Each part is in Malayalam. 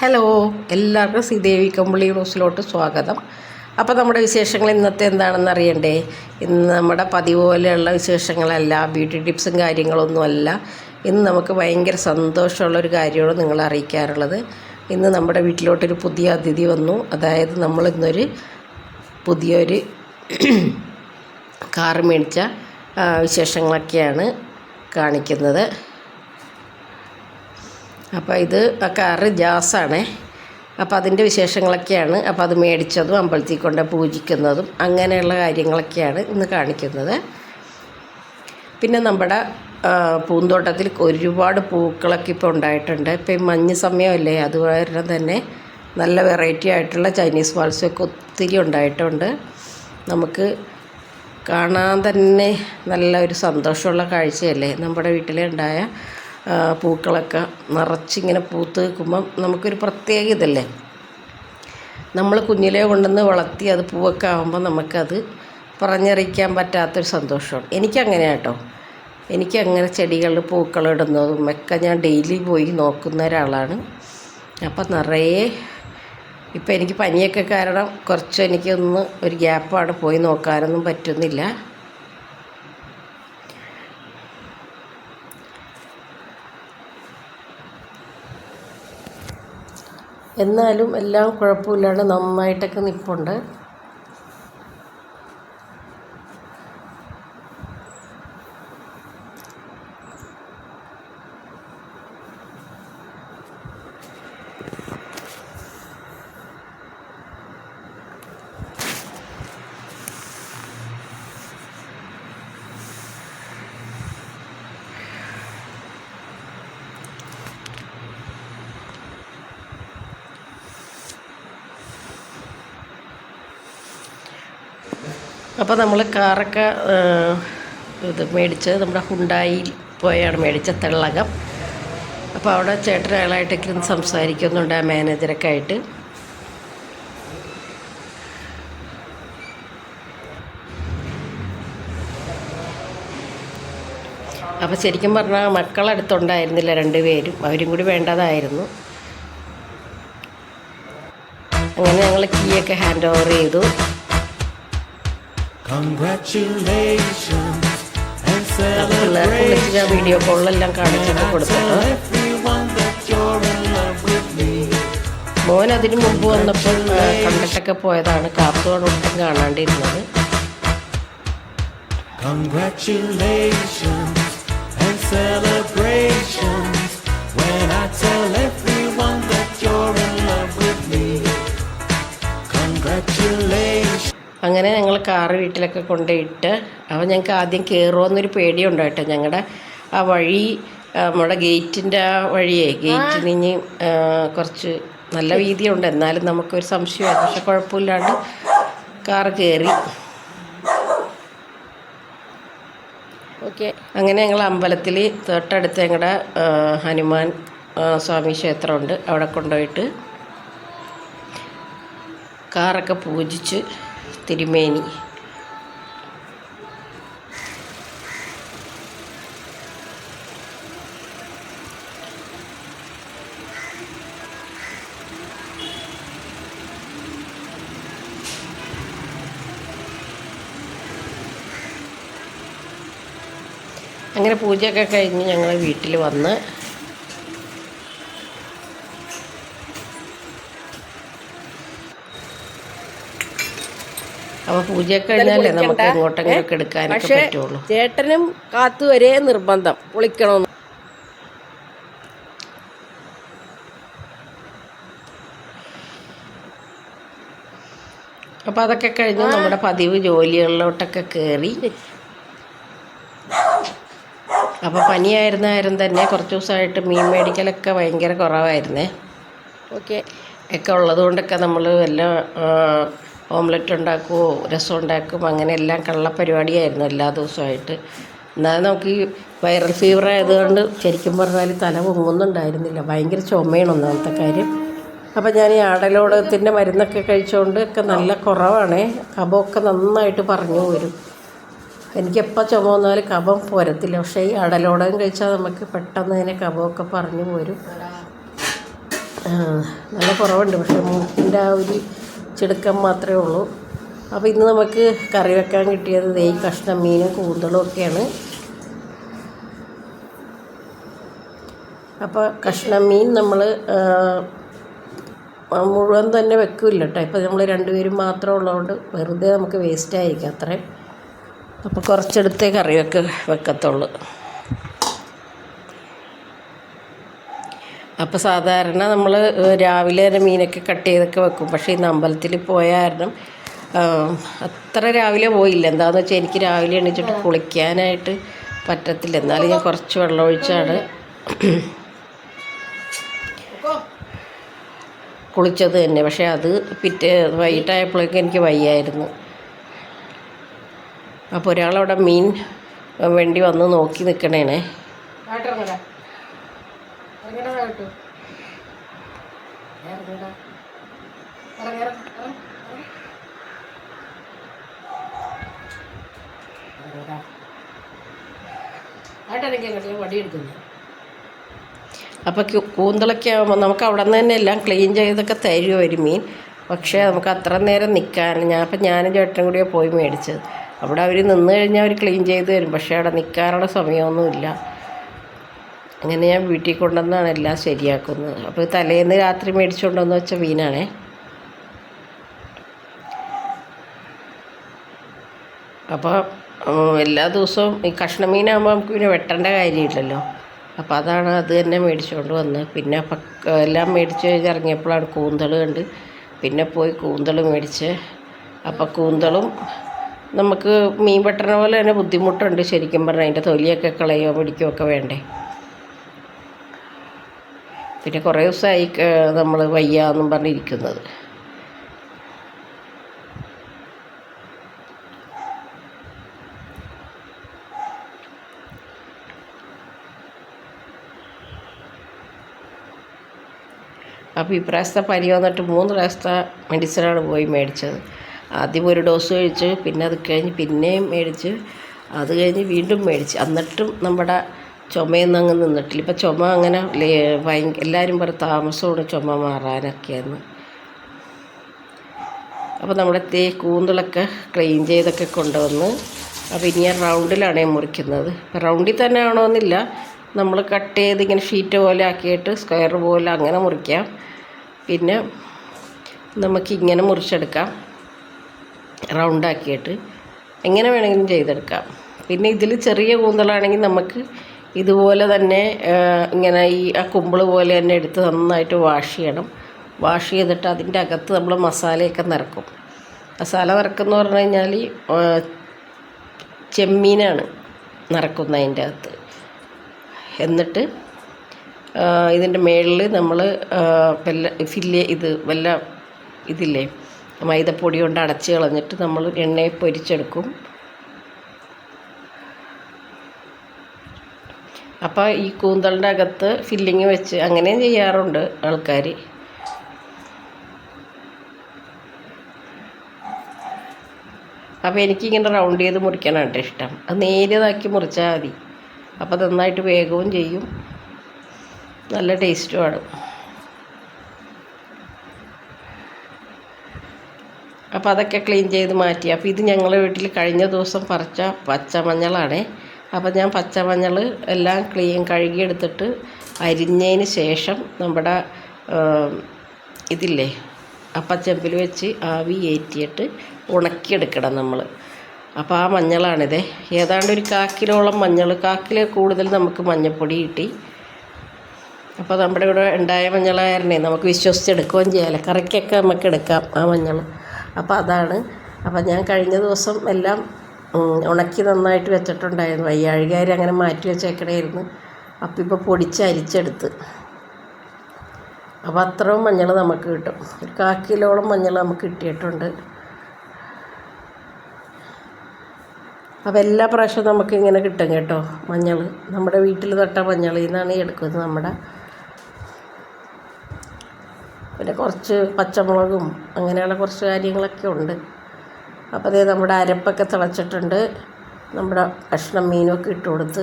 ഹലോ എല്ലാവർക്കും ശ്രീദേവി കമ്പിളി ന്യൂസിലോട്ട് സ്വാഗതം. അപ്പോൾ നമ്മുടെ വിശേഷങ്ങൾ ഇന്നത്തെ എന്താണെന്ന് അറിയണ്ടേ? ഇന്ന് നമ്മുടെ പതിവ് പോലെയുള്ള വിശേഷങ്ങളല്ല ബ്യൂട്ടി ടിപ്സും കാര്യങ്ങളൊന്നുമല്ല ഇന്ന് നമുക്ക് ഭയങ്കര സന്തോഷമുള്ളൊരു കാര്യമാണ് നിങ്ങളെ അറിയിക്കാറുള്ളത്. ഇന്ന് നമ്മുടെ വീട്ടിലോട്ടൊരു പുതിയ അതിഥി വന്നു. അതായത് നമ്മൾ ഇന്നൊരു പുതിയൊരു കാറ് മേടിച്ച വിശേഷങ്ങളൊക്കെയാണ് കാണിക്കുന്നത്. അപ്പോൾ ഇത് ആ കാറ് ജാസാണേ. അപ്പോൾ അതിന്റെ വിശേഷങ്ങളൊക്കെയാണ്. അപ്പോൾ അത് മേടിച്ചതും അമ്പലത്തിൽ കൊണ്ട് പൂജിക്കുന്നതും അങ്ങനെയുള്ള കാര്യങ്ങളൊക്കെയാണ് ഇന്ന് കാണിക്കുന്നത്. പിന്നെ നമ്മുടെ പൂന്തോട്ടത്തിൽ ഒരുപാട് പൂക്കളൊക്കെ ഇപ്പോൾ ഉണ്ടായിട്ടുണ്ട്. ഇപ്പോൾ ഈ മഞ്ഞ് സമയമല്ലേ അതുപോലെ തന്നെ നല്ല വെറൈറ്റി ആയിട്ടുള്ള ചൈനീസ് വാൾസൊക്കെ ഒത്തിരി ഉണ്ടായിട്ടുണ്ട്. നമുക്ക് കാണാൻ തന്നെ നല്ല ഒരു സന്തോഷമുള്ള കാഴ്ചയല്ലേ നമ്മുടെ വീട്ടിലുണ്ടായ പൂക്കളൊക്കെ നിറച്ചിങ്ങനെ പൂത്ത് നിൽക്കുമ്പം നമുക്കൊരു പ്രത്യേക ഇതല്ലേ? നമ്മൾ കുഞ്ഞിലെ കൊണ്ടുവന്ന് വളർത്തി അത് പൂവൊക്കെ ആകുമ്പോൾ നമുക്കത് പറഞ്ഞറിയിക്കാൻ പറ്റാത്തൊരു സന്തോഷമാണ്. എനിക്കങ്ങനെ കേട്ടോ. എനിക്കങ്ങനെ ചെടികളിൽ പൂക്കളിടുന്നതും ഒക്കെ ഞാൻ ഡെയിലി പോയി നോക്കുന്ന ഒരാളാണ്. അപ്പം നിറയെ ഇപ്പം എനിക്ക് പനിയൊക്കെ കാരണം കുറച്ച് എനിക്കൊന്ന് ഒരു ഗ്യാപ്പാണ് പോയി നോക്കാനൊന്നും പറ്റുന്നില്ല. എന്നാലും എല്ലാം കുഴപ്പമില്ലാണ്ട് നന്നായിട്ടൊക്കെ നിൽപ്പുണ്ട് അപ്പോൾ നമ്മൾ കാറൊക്കെ ഇത് മേടിച്ചത് നമ്മുടെ ഹുണ്ടായിൽ പോയാണ് മേടിച്ച തെള്ളകം. അപ്പോൾ അവിടെ ചേട്ടൻ അയാളായിട്ടൊക്കെ ഇരുന്ന് സംസാരിക്കുന്നുണ്ട് ആ മാനേജറൊക്കെ ആയിട്ട്. അപ്പോൾ ശരിക്കും പറഞ്ഞാൽ മക്കളടുത്തുണ്ടായിരുന്നില്ല രണ്ടുപേരും അവരും കൂടി വേണ്ടതായിരുന്നു. അങ്ങനെ ഞങ്ങൾ കീയൊക്കെ ഹാൻഡ് ഓവർ ചെയ്തു. പിള്ളേർക്ക് വിളിച്ച് ഞാൻ വീഡിയോ കോളിലെല്ലാം കാണിച്ചിട്ട് കൊടുത്തിട്ട്. മോൻ അതിന് മുമ്പ് വന്നപ്പോൾ കണ്ടിട്ടൊക്കെ പോയതാണ്. കാർത്തോൺ ഒട്ടും കാണാണ്ടിരുന്നത്. Congratulations and celebrations. When I tell അങ്ങനെ ഞങ്ങൾ കാറ് വീട്ടിലൊക്കെ കൊണ്ടുപോയിട്ട് അപ്പോൾ ഞങ്ങൾക്ക് ആദ്യം കയറുമെന്നൊരു കേട്ടോ. ഞങ്ങളുടെ ആ വഴി നമ്മുടെ ഗേറ്റിന്റെ ആ വഴിയേ. ഗേറ്റിന് ഇനി കുറച്ച് നല്ല വീതിയുണ്ട്. എന്നാലും നമുക്കൊരു സംശയമാണ് പക്ഷെ കുഴപ്പമില്ലാണ്ട് കാറ് കയറി ഓക്കെ. അങ്ങനെ ഞങ്ങൾ അമ്പലത്തിൽ തൊട്ടടുത്ത് ഞങ്ങളുടെ ഹനുമാൻ സ്വാമി ക്ഷേത്രമുണ്ട്. അവിടെ കൊണ്ടുപോയിട്ട് കാറൊക്കെ പൂജിച്ച് തിരുമേനി. അങ്ങനെ പൂജയൊക്കെ കഴിഞ്ഞ് ഞങ്ങൾ വീട്ടിൽ വന്ന് പൂജയൊക്കെ കഴിഞ്ഞാലേ നമുക്ക് എടുക്കാനൊക്കെ പറ്റുള്ളൂ. ചേട്ടനും കാത്തു വരെ നിർബന്ധം. കുളിക്കണമെന്ന് അപ്പോൾ അതൊക്കെ കഴിഞ്ഞ് നമ്മുടെ പതിവ് ജോലികളിലോട്ടൊക്കെ കയറി അപ്പോൾ പനിയായിരുന്ന കാര്യം തന്നെ കുറച്ച് ദിവസമായിട്ട് മീൻ മേടിക്കലൊക്കെ ഭയങ്കര കുറവായിരുന്നേ. ഓക്കെ. ഒക്കെ ഉള്ളതുകൊണ്ടൊക്കെ നമ്മൾ വല്ല ഓംലെറ്റ് ഉണ്ടാക്കുമോ രസം ഉണ്ടാക്കും അങ്ങനെ എല്ലാം കള്ള പരിപാടിയായിരുന്നു എല്ലാ ദിവസമായിട്ട്. എന്നാൽ നമുക്ക് ഈ വൈറൽ ഫീവർ ആയതുകൊണ്ട് ശരിക്കും പറഞ്ഞാൽ തല പൊങ്ങുന്നുണ്ടായിരുന്നില്ല. ഭയങ്കര ചുമയാണ് ഒന്നാമത്തെ കാര്യം. അപ്പം ഞാൻ ഈ ആടലോടകത്തിന്റെ മരുന്നൊക്കെ കഴിച്ചുകൊണ്ട് ഒക്കെ നല്ല കുറവാണേ. കഫമൊക്കെ നന്നായിട്ട് പറഞ്ഞു വരും. എനിക്കെപ്പോൾ ചുമ വന്നാലും കഫം പോരത്തില്ല. പക്ഷേ ഈ അടലോടകം കഴിച്ചാൽ നമുക്ക് പെട്ടെന്ന് അതിനെ കഫമൊക്കെ പറഞ്ഞു പോരും നല്ല കുറവുണ്ട്. പക്ഷേ മൂക്കിന്റെ ആ ഒരു ചിടുക്കം മാത്രമേ ഉള്ളൂ. അപ്പോൾ ഇന്ന് നമുക്ക് കറി വെക്കാൻ കിട്ടിയത് ഈ കഷ്ണം മീനും കൂന്തളും ഒക്കെയാണ്. അപ്പോൾ കഷ്ണം മീൻ നമ്മൾ മുഴുവൻ തന്നെ വെക്കില്ല കേട്ടോ. ഇപ്പോൾ നമ്മൾ രണ്ടുപേരും മാത്രം ഉള്ളതുകൊണ്ട് വെറുതെ നമുക്ക് വേസ്റ്റ് ആയിരിക്കും അത്രയും അപ്പോൾ കുറച്ചെടുത്തേ കറി വെക്ക വെക്കത്തുള്ളൂ. അപ്പോൾ സാധാരണ നമ്മൾ രാവിലെ തന്നെ മീനൊക്കെ കട്ട് ചെയ്തൊക്കെ വെക്കും. പക്ഷേ ഇന്ന് അമ്പലത്തിൽ പോയ കാരണം അത്ര രാവിലെ പോയില്ല. എന്താണെന്ന് വെച്ചാൽ എനിക്ക് രാവിലെ എണീച്ചിട്ട് കുളിക്കാനായിട്ട് പറ്റത്തില്ല. എന്നാലും ഞാൻ കുറച്ച് വെള്ളം ഒഴിച്ചാണ് കുളിച്ചത് തന്നെ. പക്ഷേ അത് പിറ്റേ വൈകിട്ടായപ്പോഴേക്കും എനിക്ക് വയ്യായിരുന്നു. അപ്പോൾ ഒരാളവിടെ മീൻ വേണ്ടി വന്ന് നോക്കി നിൽക്കണേനെ അപ്പോൾ കൂന്തളൊക്കെ ആകുമ്പോൾ നമുക്ക് അവിടെ നിന്ന് തന്നെ എല്ലാം ക്ലീൻ ചെയ്തൊക്കെ തരുമോ ഒരു മീൻ? പക്ഷേ നമുക്ക് അത്ര നേരം നിൽക്കാൻ ഞാൻ അപ്പം ഞാനും ചേട്ടനും കൂടിയാണ് പോയി മേടിച്ചത്. അവിടെ അവർ നിന്ന് കഴിഞ്ഞാൽ അവർ ക്ലീൻ ചെയ്ത് തരും പക്ഷേ അവിടെ നിൽക്കാനുള്ള സമയമൊന്നുമില്ല. അങ്ങനെ ഞാൻ വീട്ടിൽ കൊണ്ടുവന്നാണ് എല്ലാം ശരിയാക്കുന്നത്. അപ്പോൾ തലേന്ന് രാത്രി മേടിച്ചുകൊണ്ടുവന്ന് വെച്ച മീനാണേ. അപ്പോൾ എല്ലാ ദിവസവും ഈ കഷ്ണ മീനാകുമ്പോൾ നമുക്ക് പിന്നെ വെട്ടേണ്ട കാര്യമില്ലല്ലോ. അപ്പോൾ അതാണ് അത് തന്നെ മേടിച്ചുകൊണ്ട് വന്നത് പിന്നെ പക്ക എല്ലാം മേടിച്ച് ഇറങ്ങിയപ്പോഴാണ് കൂന്തൾ കണ്ട് പിന്നെ പോയി കൂന്തൾ മേടിച്ച്. അപ്പോൾ കൂന്തളും നമുക്ക് മീൻ വെട്ടണ പോലെ തന്നെ ബുദ്ധിമുട്ടുണ്ട് ശരിക്കും പറഞ്ഞാൽ അതിന്റെ തൊലിയൊക്കെ കളയോ പിടിക്കുകയോ ഒക്കെ വേണ്ടേ. പിന്നെ കുറേ ദിവസമായി നമ്മൾ വയ്യ എന്നും പറഞ്ഞിരിക്കുന്നത്. അപ്പോൾ പ്രാവശ്യത്തെ പനി വന്നിട്ട് മൂന്ന് പ്രാവശ്യത്തെ മെഡിസിനാണ് പോയി മേടിച്ചത്. ആദ്യം ഒരു ഡോസ് കഴിച്ച് പിന്നെ അത് കഴിഞ്ഞ് പിന്നെയും മേടിച്ച് അത് കഴിഞ്ഞ് വീണ്ടും മേടിച്ച്. എന്നിട്ടും നമ്മുടെ ചുമയൊന്നും അങ്ങ് നിന്നിട്ടില്ല. ഇപ്പം ചുമ അങ്ങനെ ഭയങ്കര എല്ലാവരും പറഞ്ഞ താമസമാണ് ചുമ മാറാനൊക്കെയെന്ന്. അപ്പോൾ നമ്മുടെ തേ കൂന്തളൊക്കെ ക്ലീൻ ചെയ്തൊക്കെ കൊണ്ടുവന്ന് അപ്പോൾ ഇനി റൗണ്ടിലാണ് മുറിക്കുന്നത്. അപ്പോൾ റൗണ്ടിൽ തന്നെ എന്നില്ല നമ്മൾ കട്ട് ചെയ്ത് ഇങ്ങനെ ഷീറ്റ് പോലെ ആക്കിയിട്ട് സ്ക്വയർ പോലെ അങ്ങനെ മുറിക്കാം. പിന്നെ നമുക്ക് ഇങ്ങനെ മുറിച്ചെടുക്കാം. റൗണ്ടാക്കിയിട്ട്. എങ്ങനെ വേണമെങ്കിലും ചെയ്തെടുക്കാം. പിന്നെ ഇതിൽ ചെറിയ കൂന്തളാണെങ്കിൽ നമുക്ക് ഇതുപോലെ തന്നെ ഇങ്ങനെ ഈ ആ കുമ്പിൾ പോലെ തന്നെ എടുത്ത് നന്നായിട്ട് വാഷ് ചെയ്യണം. വാഷ് ചെയ്തിട്ട് അതിന്റെ അകത്ത് നമ്മൾ മസാലയൊക്കെ നിറക്കും. മസാല നിറക്കുന്ന പറഞ്ഞു കഴിഞ്ഞാൽ ചെമ്മീനാണ് നിറക്കുന്നത് അതിന്റെ അകത്ത്. എന്നിട്ട് ഇതിന്റെ മേളിൽ നമ്മൾ വല്ല ഫില്ല് ഇത് വല്ല ഇതില്ലേ മൈദപ്പൊടി കൊണ്ട് അടച്ച് കളഞ്ഞിട്ട് നമ്മൾ എണ്ണയിൽ പൊരിച്ചെടുക്കും. അപ്പോൾ ഈ കൂന്തളിന്റെ അകത്ത് ഫില്ലിങ് വെച്ച് അങ്ങനെയും ചെയ്യാറുണ്ട് ആൾക്കാർ അപ്പോൾ എനിക്കിങ്ങനെ റൗണ്ട് ചെയ്ത് മുറിക്കാനാണ് ഇഷ്ടം. അത് നേരിയതാക്കി മുറിച്ചാൽ മതി. അപ്പോൾ നന്നായിട്ട് വേഗവും ചെയ്യും. നല്ല ടേസ്റ്റുമാണ് അപ്പോൾ അതൊക്കെ ക്ലീൻ ചെയ്ത് മാറ്റി. അപ്പോൾ ഇത് ഞങ്ങളുടെ വീട്ടിൽ കഴിഞ്ഞ ദിവസം പറിച്ച പച്ചമഞ്ഞളാണേ. അപ്പോൾ ഞാൻ പച്ചമഞ്ഞൾ എല്ലാം ക്ലീൻ കഴുകിയെടുത്തിട്ട് അരിഞ്ഞതിന് ശേഷം നമ്മുടെ ഇതില്ലേ അപ്പച്ചെമ്പിൽ വെച്ച് ആവി ഏറ്റിയിട്ട് ഉണക്കിയെടുക്കണം നമ്മൾ അപ്പോൾ ആ മഞ്ഞളാണിത്. ഏതാണ്ട് ഒരു കാക്കിലോളം മഞ്ഞൾ കാക്കിലെ കൂടുതൽ നമുക്ക് മഞ്ഞൾപ്പൊടി കിട്ടി. അപ്പോൾ നമ്മുടെ ഇവിടെ ഉണ്ടായ മഞ്ഞളായിരുന്നേ നമുക്ക് വിശ്വസിച്ചെടുക്കുകയും ചെയ്യാമല്ലോ കറിക്കൊക്കെ നമുക്ക് എടുക്കാം ആ മഞ്ഞൾ അപ്പോൾ അതാണ്. അപ്പോൾ ഞാൻ കഴിഞ്ഞ ദിവസം എല്ലാം ഉണക്കി നന്നായിട്ട് വെച്ചിട്ടുണ്ടായിരുന്നു. വയ്യാഴികാർ അങ്ങനെ മാറ്റി വെച്ചേക്കണായിരുന്നു. അപ്പം ഇപ്പോൾ പൊടിച്ച് അരിച്ചെടുത്ത്. അപ്പോൾ അത്രയും മഞ്ഞൾ നമുക്ക് കിട്ടും. ഒരു കാക്കിലോളം മഞ്ഞൾ നമുക്ക് കിട്ടിയിട്ടുണ്ട്. അപ്പോൾ എല്ലാ പ്രാവശ്യവും നമുക്ക് ഇങ്ങനെ കിട്ടും കേട്ടോ മഞ്ഞൾ നമ്മുടെ വീട്ടിൽ തൊട്ട മഞ്ഞളിൽ നിന്നാണ് എടുക്കുന്നത് നമ്മുടെ. പിന്നെ കുറച്ച് പച്ചമുളകും അങ്ങനെയുള്ള കുറച്ച് കാര്യങ്ങളൊക്കെ ഉണ്ട്. അപ്പോൾ അതേ നമ്മുടെ അരപ്പൊക്കെ തിളച്ചിട്ടുണ്ട്. നമ്മുടെ കഷ്ണം മീനൊക്കെ ഇട്ട് കൊടുത്ത്.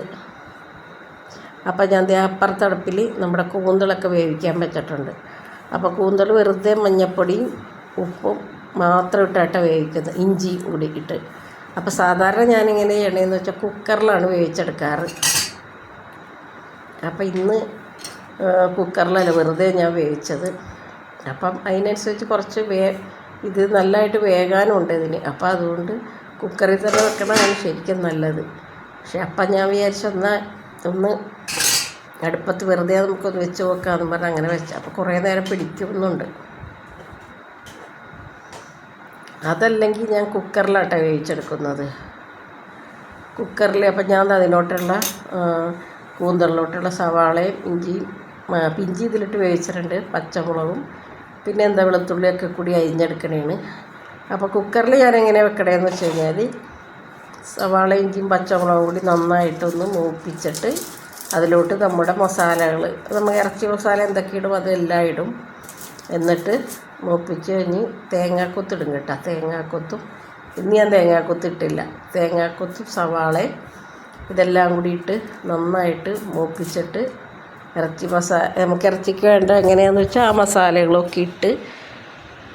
അപ്പോൾ ഞാൻ അപ്പുറത്തടുപ്പിൽ നമ്മുടെ കൂന്തളൊക്കെ വേവിക്കാൻ വെച്ചിട്ടുണ്ട്. അപ്പോൾ കൂന്തൾ വെറുതെ മഞ്ഞപ്പൊടിയും ഉപ്പും മാത്രം ഇട്ടാട്ട വേവിക്കുന്നത്. ഇഞ്ചി കൂടി ഇട്ട്. അപ്പോൾ സാധാരണ ഞാനിങ്ങനെ ചെയ്യണതെന്ന് വെച്ചാൽ കുക്കറിലാണ് വേവിച്ചെടുക്കാറ്. അപ്പോൾ ഇന്ന് കുക്കറിലല്ല വെറുതെ ഞാൻ വേവിച്ചത്. അപ്പം അതിനനുസരിച്ച് കുറച്ച് വേ ഇത് നല്ലതായിട്ട് വേകാനുണ്ട് ഇതിന്. അപ്പം അതുകൊണ്ട് കുക്കറിൽ തന്നെ വെക്കണതാണ് ശരിക്കും നല്ലത്. പക്ഷെ അപ്പം ഞാൻ വിചാരിച്ചു എന്നാൽ ഒന്ന് അടുപ്പത്ത് വെറുതെ നമുക്കൊന്ന് വെച്ച് നോക്കാമെന്ന് പറഞ്ഞ് അങ്ങനെ വെച്ച. അപ്പോൾ കുറേ നേരം പിടിക്കുന്നുണ്ട്. അതല്ലെങ്കിൽ ഞാൻ കുക്കറിലാട്ടോ വേവിച്ചെടുക്കുന്നത്. കുക്കറിൽ അപ്പം ഞാൻ അതിലോട്ടുള്ള ആ, കൂന്തളിലോട്ടുള്ള സവാളയും ഇഞ്ചിയും പിഞ്ചി ഇതിലിട്ട് വേവിച്ചിട്ടുണ്ട്. പച്ചമുളകും പിന്നെ എന്താ വെളുത്തുള്ളിയൊക്കെ കൂടി അരിഞ്ഞെടുക്കണേണ്. അപ്പോൾ കുക്കറിൽ ഞാൻ എങ്ങനെ വെക്കണേന്ന് വെച്ച് കഴിഞ്ഞാൽ സവാള ഇഞ്ചിയും പച്ചമുളകും കൂടി നന്നായിട്ടൊന്ന് മൂപ്പിച്ചിട്ട് അതിലോട്ട് നമ്മുടെ മസാലകൾ നമ്മൾ ഇറച്ചി മസാല എന്തൊക്കെ ഇടും അതെല്ലാം ഇടും. എന്നിട്ട് മൂപ്പിച്ച് കഴിഞ്ഞ് തേങ്ങാക്കൊത്തിടും കേട്ടോ തേങ്ങാക്കൊത്തും. ഇന്ന് ഞാൻ തേങ്ങാക്കൊത്തിട്ടില്ല തേങ്ങാക്കൊത്തും സവാളയും ഇതെല്ലാം കൂടിയിട്ട് നന്നായിട്ട് മൂപ്പിച്ചിട്ട് ഇറച്ചി മസാല നമുക്ക് ഇറച്ചിക്ക് വേണ്ട എങ്ങനെയാണെന്ന് വെച്ചാൽ ആ മസാലകളൊക്കെ ഇട്ട്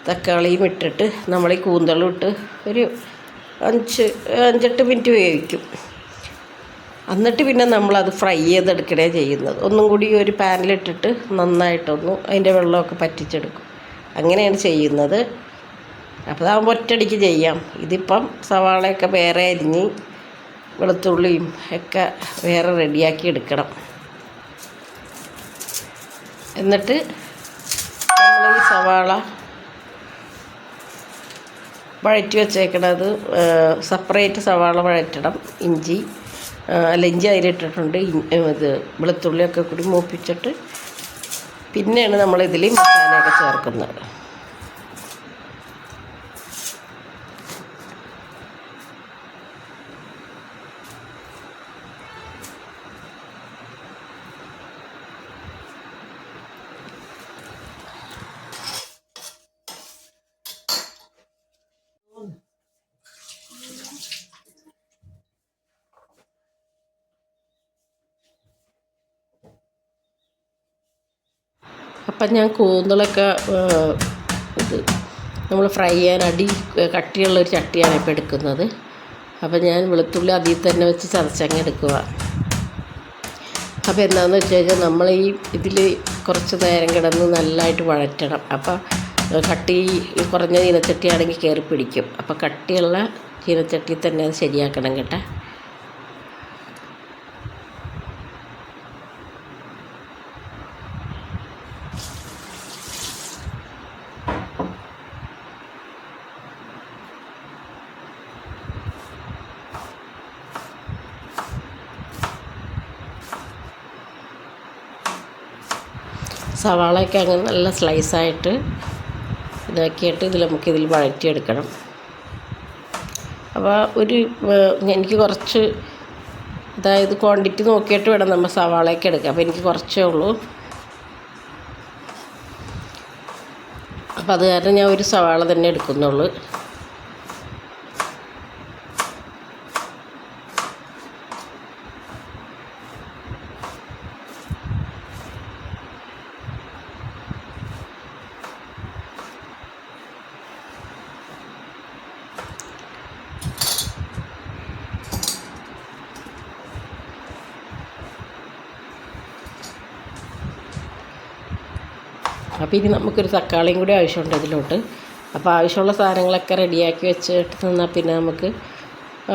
തക്കാളിയും ഇട്ടിട്ട് നമ്മൾ ഈ കൂന്തളും ഇട്ട് ഒരു അഞ്ച് അഞ്ചെട്ട് മിനിറ്റ് വേവിക്കും. എന്നിട്ട് പിന്നെ നമ്മളത് ഫ്രൈ ചെയ്തെടുക്കണേ ചെയ്യുന്നത്. ഒന്നും കൂടി ഒരു പാനിലിട്ടിട്ട് നന്നായിട്ടൊന്ന് അതിന്റെ വെള്ളമൊക്കെ പറ്റിച്ചെടുക്കും. അങ്ങനെയാണ് ചെയ്യുന്നത്. അപ്പോൾ അതാകുമ്പോൾ ഒറ്റയടിക്ക് ചെയ്യാം. ഇതിപ്പം സവാളയൊക്കെ വേറെ അരിഞ്ഞ് വെളുത്തുള്ളിയും ഒക്കെ വേറെ റെഡിയാക്കി എടുക്കണം. എന്നിട്ട് നമ്മൾ ഈ സവാള വഴറ്റി വെച്ചേക്കണത് സെപ്പറേറ്റ് സവാള വഴറ്റണം ഇഞ്ചി അല്ല ഇഞ്ചി അതിലിട്ടിട്ടുണ്ട് ഇത് വെളുത്തുള്ളിയൊക്കെ കൂടി മൂപ്പിച്ചിട്ട് പിന്നെയാണ് നമ്മളിതിൽ മസാലയൊക്കെ ചേർക്കുന്നത്. അപ്പം ഞാൻ കൂന്തളൊക്കെ ഇത് നമ്മൾ ഫ്രൈ ചെയ്യാൻ അടി കട്ടിയുള്ള ഒരു ചട്ടിയാണ് ഇപ്പോൾ എടുക്കുന്നത്. അപ്പം ഞാൻ വെളുത്തുള്ളി അതിൽ തന്നെ വെച്ച് ചതച്ചങ്ങ് എടുക്കുക അപ്പോൾ എന്താണെന്ന് വെച്ച് കഴിഞ്ഞാൽ നമ്മൾ ഈ ഇതിൽ കുറച്ച് നേരം കിടന്ന് നല്ലതായിട്ട് വഴറ്റണം. അപ്പോൾ കട്ടി കുറഞ്ഞ ചീനച്ചട്ടിയാണെങ്കിൽ കയറി പിടിക്കും. അപ്പോൾ കട്ടിയുള്ള ചീനച്ചട്ടി തന്നെ അത് ശരിയാക്കണം കേട്ടോ. സവാളയൊക്കെ അങ്ങനെ നല്ല സ്ലൈസായിട്ട് ഇതാക്കിയിട്ട് ഇതിൽ നമുക്കിതിൽ വഴറ്റിയെടുക്കണം. അപ്പോൾ ഒരു എനിക്ക് കുറച്ച് അതായത് ക്വാണ്ടിറ്റി നോക്കിയിട്ട് വേണം നമ്മൾ സവാളയൊക്കെ എടുക്കാം അപ്പോൾ എനിക്ക് കുറച്ചേ ഉള്ളൂ. അപ്പോൾ അത് കാരണം ഞാൻ ഒരു സവാള തന്നെ എടുക്കുന്നുള്ളൂ. അപ്പോൾ ഇനി നമുക്കൊരു തക്കാളിയും കൂടി ആവശ്യമുണ്ട് ഇതിലോട്ട്. അപ്പോൾ ആവശ്യമുള്ള സാധനങ്ങളൊക്കെ റെഡിയാക്കി വെച്ചിട്ട് നിന്നാൽ പിന്നെ നമുക്ക്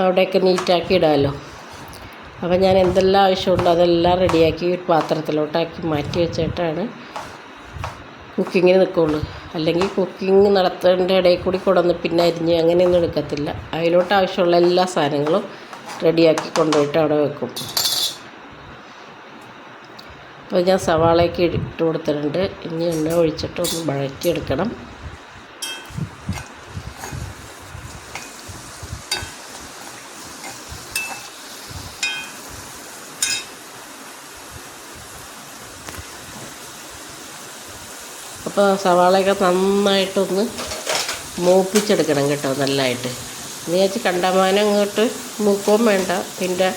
അവിടെയൊക്കെ നീറ്റാക്കി ഇടാമല്ലോ അപ്പോൾ ഞാൻ എന്തെല്ലാം ആവശ്യമുണ്ടോ അതെല്ലാം റെഡിയാക്കി ഒരു പാത്രത്തിലോട്ടാക്കി മാറ്റി വെച്ചിട്ടാണ് കുക്കിങ്ങിന് നിൽക്കുള്ളൂ അല്ലെങ്കിൽ കുക്കിംഗ് നടത്തേണ്ട ഇടയിൽ കൂടി കൊണ്ടുവന്ന് പിന്നെ അരിഞ്ഞ് അങ്ങനെയൊന്നും എടുക്കത്തില്ല. അതിലോട്ട് ആവശ്യമുള്ള എല്ലാ സാധനങ്ങളും റെഡിയാക്കി കൊണ്ടുപോയിട്ട് അവിടെ വെക്കും. അപ്പോൾ ഞാൻ സവാളയൊക്കെ ഇട്ട് കൊടുത്തിട്ടുണ്ട്. ഇനി എണ്ണ ഒഴിച്ചിട്ട് ഒന്ന് വഴറ്റിയെടുക്കണം. അപ്പോൾ സവാളയൊക്കെ നന്നായിട്ടൊന്ന് മൂപ്പിച്ചെടുക്കണം കേട്ടോ നല്ലതായിട്ട് എന്ന് വെച്ച് കണ്ടമാനം ഇങ്ങോട്ട് മൂക്കുകയും വേണ്ട. പിന്നെ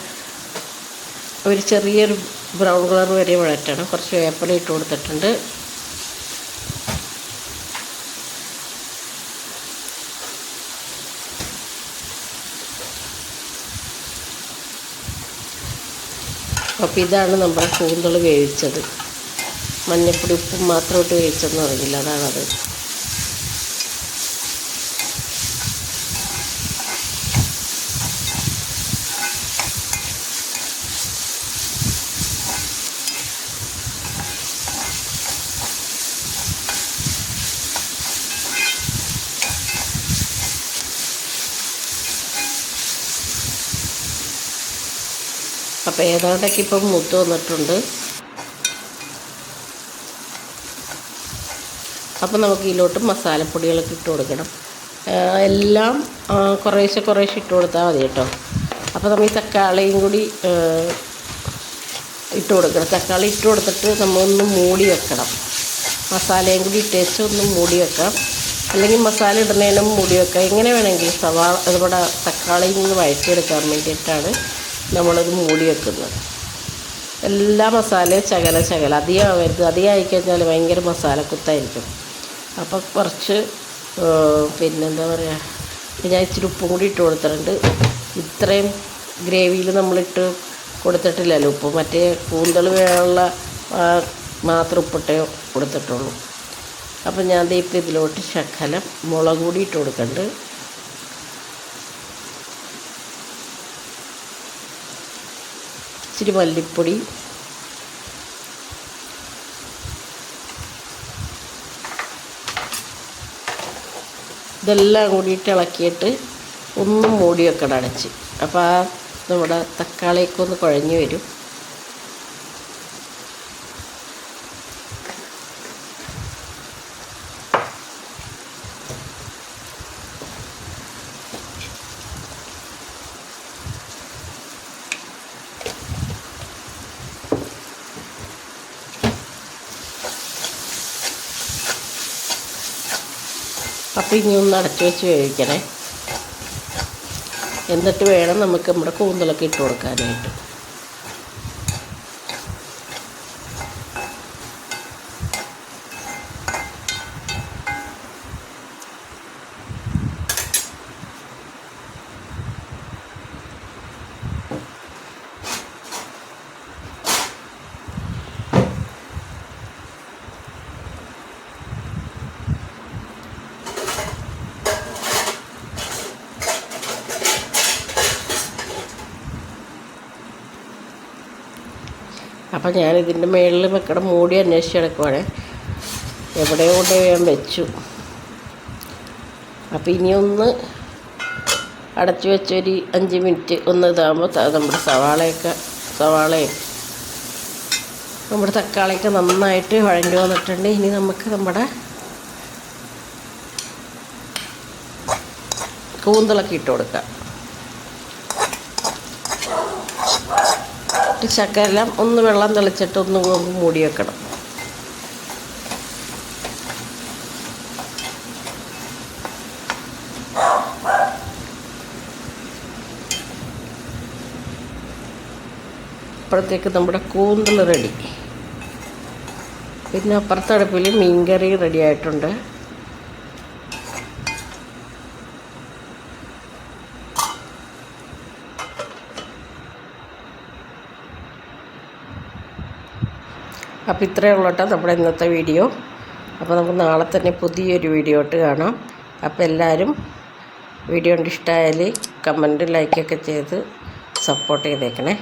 ഒരു ചെറിയൊരു ബ്രൗൺ കളർ വരെ വഴറ്റണം. കുറച്ച് വേപ്പില ഇട്ട് കൊടുത്തിട്ടുണ്ട്. അപ്പം ഇതാണ് നമ്മുടെ കൂന്തൾ വേവിച്ചത്. മഞ്ഞപ്പൊടി ഉപ്പും മാത്രമായിട്ട് വേവിച്ചതെന്ന് പറഞ്ഞില്ല. അതാണത്. അപ്പോൾ ഏതാണ്ടൊക്കെ ഇപ്പം മുത്ത് വന്നിട്ടുണ്ട്. അപ്പോൾ നമുക്ക് ഇതിലോട്ട് മസാലപ്പൊടികളൊക്കെ ഇട്ട് കൊടുക്കണം. എല്ലാം കുറേശ്ശെ കുറേശ്ശെ ഇട്ട് കൊടുത്താൽ മതി കേട്ടോ. അപ്പോൾ നമ്മൾ ഈ തക്കാളിയും കൂടി ഇട്ട് കൊടുക്കണം. തക്കാളി ഇട്ട് കൊടുത്തിട്ട് നമ്മളൊന്ന് മൂടി വെക്കണം. മസാലയും കൂടി ഇട്ടേച്ച് ഒന്ന് മൂടി വെക്കാം. അല്ലെങ്കിൽ മസാല ഇടുന്നതിനും മൂടി വെക്കാം. എങ്ങനെ വേണമെങ്കിൽ സവാള നമ്മുടെ തക്കാളിയിൽ നിന്ന് വഴറ്റിയെടുക്കാൻ വേണ്ടിയിട്ടാണ് നമ്മളത് മൂടി വെക്കുന്നത് എല്ലാ മസാലയും ചകല ചകല. അധികം ആവരുത് അധികം ആയിക്കഴിഞ്ഞാൽ മസാല കുത്തായിരിക്കും അപ്പോൾ കുറച്ച് പിന്നെന്താ പറയുക ഞാൻ ഇച്ചിരി ഉപ്പും കൂടി ഇട്ട് കൊടുത്തിട്ടുണ്ട്. ഇത്രയും ഗ്രേവിയിൽ നമ്മളിട്ട് കൊടുത്തിട്ടില്ലല്ലോ. ഉപ്പ് മറ്റേ കൂന്തൽ വേണമുള്ള മാത്രം ഉപ്പിട്ടേ കൊടുത്തിട്ടുള്ളൂ. അപ്പം ഞാൻ ഇപ്പം ഇതിലോട്ട് ശകലം മുളക് കൂടി ഇട്ട് കൊടുക്കുന്നുണ്ട് ഇച്ചിരി മല്ലിപ്പൊടി. ഇതെല്ലാം കൂടിയിട്ട് ഇളക്കിയിട്ട് ഒന്നും മൂടി വെക്കണം അടച്ച്. അപ്പോൾ ആ നമ്മുടെ തക്കാളിയൊക്കെ ഒന്ന് കുഴഞ്ഞു വരും. ഇനി ഒന്ന് അടച്ചു വെച്ച് വേവിക്കണേ. എന്നിട്ട് വേണം നമുക്ക് നമ്മുടെ കൂന്തലൊക്കെ ഇട്ട് കൊടുക്കാനായിട്ട്. അപ്പം ഞാൻ ഇതിന്റെ മുകളിൽ വെക്കണ മൂടി അന്വേഷിച്ച് കിടക്കുവാണ് എവിടെയോ കൊണ്ട് ഞാൻ വെച്ചു. അപ്പം ഇനി ഒന്ന് അടച്ചു വെച്ചൊരു അഞ്ച് മിനിറ്റ് ഒന്ന് ഇതാകുമ്പോൾ നമ്മുടെ സവാളയൊക്കെ സവാളയും നമ്മുടെ തക്കാളിയൊക്കെ നന്നായിട്ട് വഴഞ്ഞു വന്നിട്ടുണ്ട്. ഇനി നമുക്ക് നമ്മുടെ കൂന്തളൊക്കെ ഇട്ട് കൊടുക്കാം. ഇട്ട് എല്ലാം ഒന്ന് വെള്ളം തെളിച്ചിട്ട് ഒന്ന് മൂടി വെക്കണം. അപ്പോഴത്തേക്ക് നമ്മുടെ കൂന്തൽ റെഡി പിന്നെ അപ്പുറത്തടുപ്പിൽ മീൻകറി റെഡി ആയിട്ടുണ്ട്. അപ്പോൾ ഇത്രയേ ഉള്ളൂ കേട്ടോ നമ്മുടെ ഇന്നത്തെ വീഡിയോ. അപ്പോൾ നമുക്ക് നാളെ തന്നെ പുതിയൊരു വീഡിയോ ഇട്ട് കാണാം. അപ്പോൾ എല്ലാവരും വീഡിയോ കണ്ട് ഇഷ്ടമായാൽ കമന്റ് ലൈക്കൊക്കെ ചെയ്ത് സപ്പോർട്ട് ചെയ്തേക്കണേ.